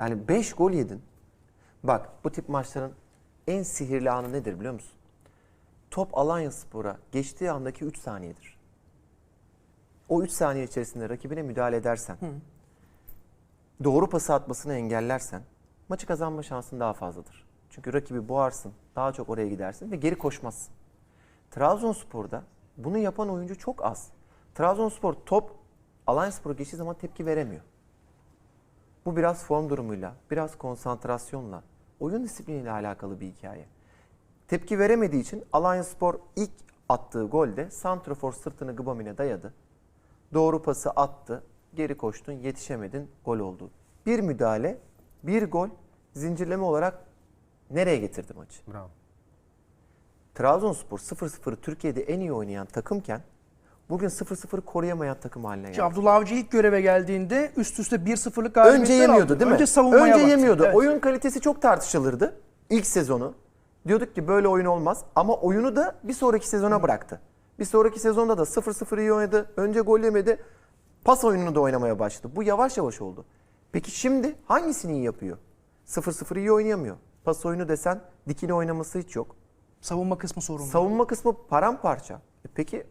Yani 5 gol yedin. Bak bu tip maçların en sihirli anı nedir biliyor musun? Top Alanya Spor'a geçtiği andaki 3 saniyedir. O 3 saniye içerisinde rakibine müdahale edersen, doğru pası atmasını engellersen maçı kazanma şansın daha fazladır. Çünkü rakibi boğarsın, daha çok oraya gidersin ve geri koşmazsın. Trabzonspor'da bunu yapan oyuncu çok az. Trabzonspor top Alanyaspor'a geçtiği zaman tepki veremiyor. Bu biraz form durumuyla, biraz konsantrasyonla, oyun disipliniyle alakalı bir hikaye. Tepki veremediği için Alanyaspor ilk attığı golde Santrofor sırtını Gıbamin'e dayadı. Doğru pası attı, geri koştun, yetişemedin, gol oldu. Bir müdahale, bir gol zincirleme olarak nereye getirdi maçı? Bravo. Trabzonspor 0-0'ı Türkiye'de en iyi oynayan takımken bugün 0-0'ı koruyamayan takım haline geldi. Abdullah Avcı ilk göreve geldiğinde üst üste 1-0'lık galibiyetler Önce yemiyordu aldı. değil mi? Önce savunmaya Önce baktı. yemiyordu. Evet. Oyun kalitesi çok tartışılırdı ilk sezonu. Diyorduk ki böyle oyun olmaz ama oyunu da bir sonraki sezona bıraktı. Bir sonraki sezonda da 0-0 iyi oynadı. Önce gol yemedi. Pas oyununu da oynamaya başladı. Bu yavaş yavaş oldu. Peki şimdi hangisini iyi yapıyor? 0-0 iyi oynayamıyor. Pas oyunu desen dikili oynaması hiç yok. Savunma kısmı sorunlu. Savunma kısmı paramparça. E peki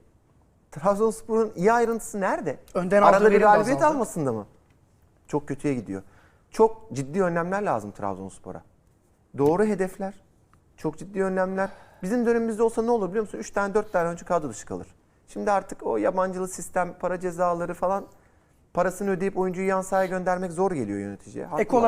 Trabzonspor'un iyi ayrıntısı nerede? Önden Arada bir galibiyet almasında mı? Çok kötüye gidiyor. Çok ciddi önlemler lazım Trabzonspor'a. Doğru hedefler, çok ciddi önlemler. Bizim dönemimizde olsa ne olur biliyor musun? 3 tane 4 tane oyuncu kadro dışı kalır. Şimdi artık o yabancılı sistem, para cezaları falan parasını ödeyip oyuncuyu yan sahaya göndermek zor geliyor yöneticiye. Ek olarak